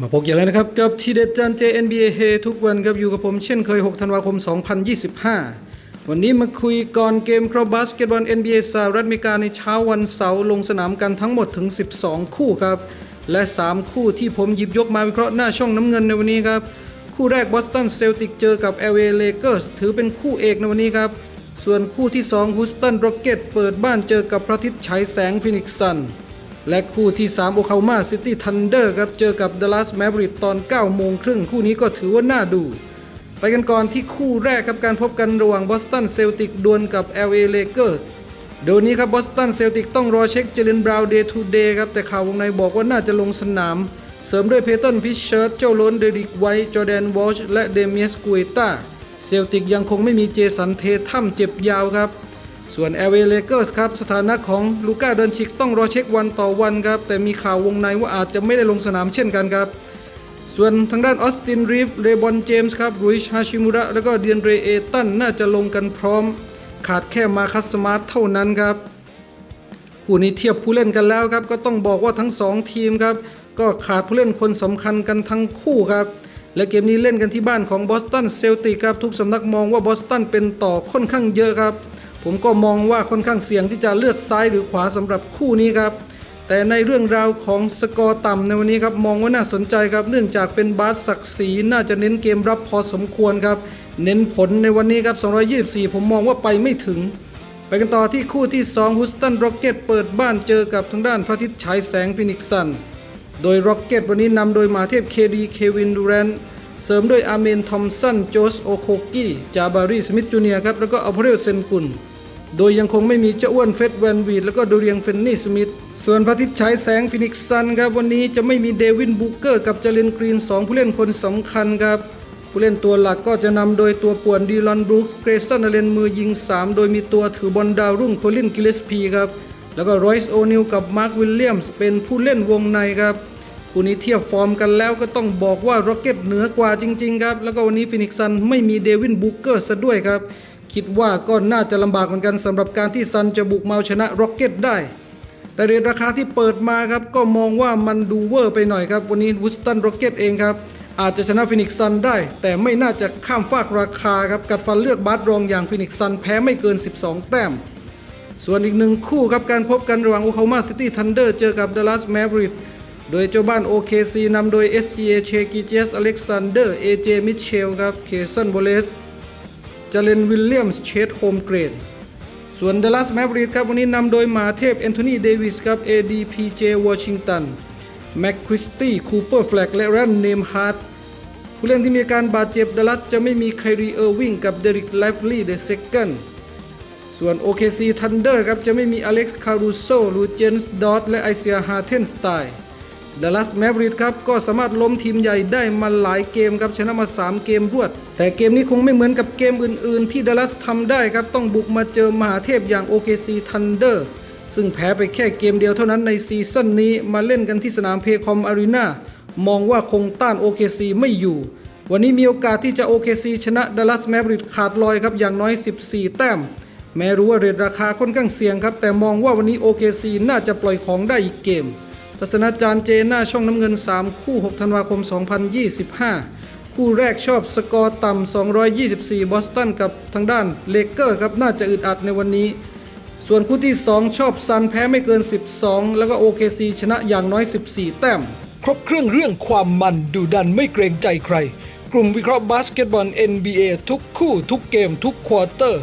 มาพบกันแล้วนะครับกับทีเด็ดจานเจ NBA เฮทุกวันครับอยู่กับผมเช่นเคย 6 ธันวาคม 2025 วันนี้มาคุยก่อนเกมครอบาสเกตบอล NBA สหรัฐอเมริกาในเช้าวันเสาร์ลงสนามกันทั้งหมดถึง 12 คู่ครับ และ 3 คู่ที่ผมหยิบยกมาวิเคราะห์หน้าช่องน้ำเงินในวันนี้ครับ คู่แรกบอสตันเซลติกเจอกับ LA Lakers ถือเป็นคู่เอกในวันนี้ครับ ส่วนคู่ที่2 Houston Rockets เปิดบ้านเจอกับพระอาทิตย์ฉายแสงฟินิกซ์ซัน และคู่ที่ 3 โอคา m a ซิตี้ทันเดอร์ครับ เจอกับ Dallas Mavericks ตอน 9 โมงครึ่ง คู่นี้ก็ถือว่าน่าดู ไปกันก่อนที่คู่แรกครับการพบกันระหว่างบอสตันเซลติกดวลกับ LA Lakers เดี๋ยวนี้ครับบอสตันเซลติกต้องรอเช็คเจเลนบราวน์เดย์ทูเดย์ครับ แต่ข่าววงในบอกว่าน่าจะลงสนาม เสริมด้วยเพเทนพิชเชิร์ตเจ้าล้นเดริกไวท์จอแดนวอชและเดเมียสกุเอตาเซลติกยังคงไม่มีเจสันเททัมเจ็บยาวครับ ส่วน LA Lakers ครับ สถานะของลูก้าเดินชิกต้องรอเช็ควันต่อวันครับ แต่มีข่าววงในว่าอาจจะไม่ได้ลงสนามเช่นกันครับ ส่วนทางด้านออสตินรีฟเรบอนเจมส์ครับรุยชฮาชิมุระ แล้วก็เดียนเรเอตันน่าจะลงกันพร้อม ขาดแค่มาคัสมาร์ทเท่านั้นครับคู่นี้เทียบผู้เล่นกันแล้วครับ ก็ต้องบอกว่าทั้ง 2 ทีมครับ ก็ขาดผู้เล่นคนสำคัญกันทั้งคู่ครับ และเกมนี้เล่นกันที่บ้านของบอสตันเซลติกครับ ทุกสำนักมองว่าบอสตันเป็นต่อค่อนข้างเยอะครับ ผมก็มองว่าค่อนข้างเสี่ยงที่จะเลือกซ้ายหรือขวาสำหรับคู่นี้ครับ แต่ในเรื่องราวของสกอร์ต่ำในวันนี้ครับมองว่าน่าสนใจครับเนื่องจากเป็นบาสศักดิ์ศรีน่าจะเน้นเกมรับพอสมควรครับ เน้นผลในวันนี้ครับ 224 ผมมองว่าไปไม่ถึง ไปกันต่อที่คู่ที่2 Houston Rockets เปิดบ้านเจอกับทางด้านพระอาทิตย์ฉายแสงฟินิกซันโดย Rockets วันนี้นำโดยมาเทพเคดีเควินดูแรนเสริมด้วยอาเมนทอมสันโจสโอโคกี้จาบารีสมิธจูเนียครับแล้วก็อัลเพเรลเซนกุล โดยยังคงไม่มีเจ้าอ้วนเฟดแวนวีดแล้วก็ดูเรียงเฟนนี่สมิธส่วนพระอาทิตย์ฉายแสงฟินิกซ์ซันครับวันนี้จะไม่มีเดวินบูเกอร์กับเจเลนกรีน 2 ผู้เล่นคนสำคัญครับ ผู้เล่นตัวหลักก็จะนำโดยตัวป่วนดีลอนบรูคเกรซันอเลนมือยิง 3 โดยมีตัวถือบอลดาวรุ่งโคลินกิเลสพีครับแล้วก็รอยส์โอนิลกับมาร์ควิลเลียมส์เป็นผู้เล่นวงในครับคู่นี้เทียบฟอร์มกันแล้วก็ต้องบอกว่าร็อกเก็ตเหนือกว่าจริงๆครับแล้วก็วันนี้ฟินิกซ์ซันไม่มีเดวินบูเกอร์ซะด้วยครับ คิดว่าก็น่าจะลำบากเหมือนกันสำหรับการที่ซันจะบุกมาเอาชนะร็อกเก็ตได้ แต่เรทราคาที่เปิดมาครับก็มองว่ามันดูเวอร์ไปหน่อยครับ วันนี้วูสตันร็อกเก็ตเองครับ อาจจะชนะฟินิกซ์ซันได้ แต่ไม่น่าจะข้ามฟากราคาครับกัดฟันเลือกบาสรองอย่างฟินิกซ์ซันแพ้ไม่เกิน 12 แต้ม ส่วนอีกหนึ่งคู่ครับการพบกันระหว่างโอคลาโฮมาซิตี้ทันเดอร์เจอกับดัลลัสแมริกโดยเจ้าบ้าน OKC นำโดย SGA เชกิเจสอเล็กซานเดอร์ AJ มิเชลครับเคซันโบเลส จเลนวิลเลียมสเชดโฮมเกรด ส่วนเดลัสแม v ริ c ครับ วันนี้นำโดยหมาเทพแอนโทนีเดวิสครับ ADPJ วอชิงตันแม็กคริสตี้คูเปอร์แฟลกและแรนเนมฮาร์ดผู้เล่นที่มีการบาดเจ็บดัลลัสจะไม่มีไครีเออร์วิงกับเดริกไลฟลีย์เดอะเซคันส่วน OKC Thunder ครับจะไม่มีอเล็กซ์คารูโซลูเจนส์ดอตและไอเซียฮาเทนสไตล์ ดัลลัสแม v ริ c ครับก็สามารถล้มทีมใหญ่ได้มาหลายเกมครับชนะมา 3 เกมรวด แต่เกมนี้คงไม่เหมือนกับเกมอื่น ๆ ที่ดัลลัสทำได้ครับต้องบุกมาเจอมหาเทพอย่าง OKC Thunder ซึ่งแพ้ไปแค่เกมเดียวเท่านั้นในซีซั่นนี้มาเล่นกันที่สนามเพคอมอารีนามองว่าคงต้าน OKC ไม่อยู่ วันนี้มีโอกาสที่จะ OKC ชนะดัลลัสแม v ริ c ขาดลอยครับอย่างน้อย 14 แต้มแม้รู้ว่าเรทราคาค่อนข้างเสี่ยงครับแต่มองว่าวันนี้ OKC น่าจะปล่อยของได้อีกเกม ทัศนาจารย์เจหน้าช่องน้ำเงิน 3 คู่ 6 ธันวาคม 2025 คู่แรกชอบสกอร์ต่ำ 224 บอสตันกับทางด้านเลเกอร์ครับน่าจะอึดอัดในวันนี้ ส่วนคู่ที่ 2 ชอบซันแพ้ไม่เกิน 12 แล้วก็ OKC ชนะอย่างน้อย 14 แต้ม ครบเครื่องเรื่องความมันดูดันไม่เกรงใจใคร กลุ่มวิเคราะห์บาสเกตบอล NBA ทุกคู่ทุกเกมทุกควอเตอร์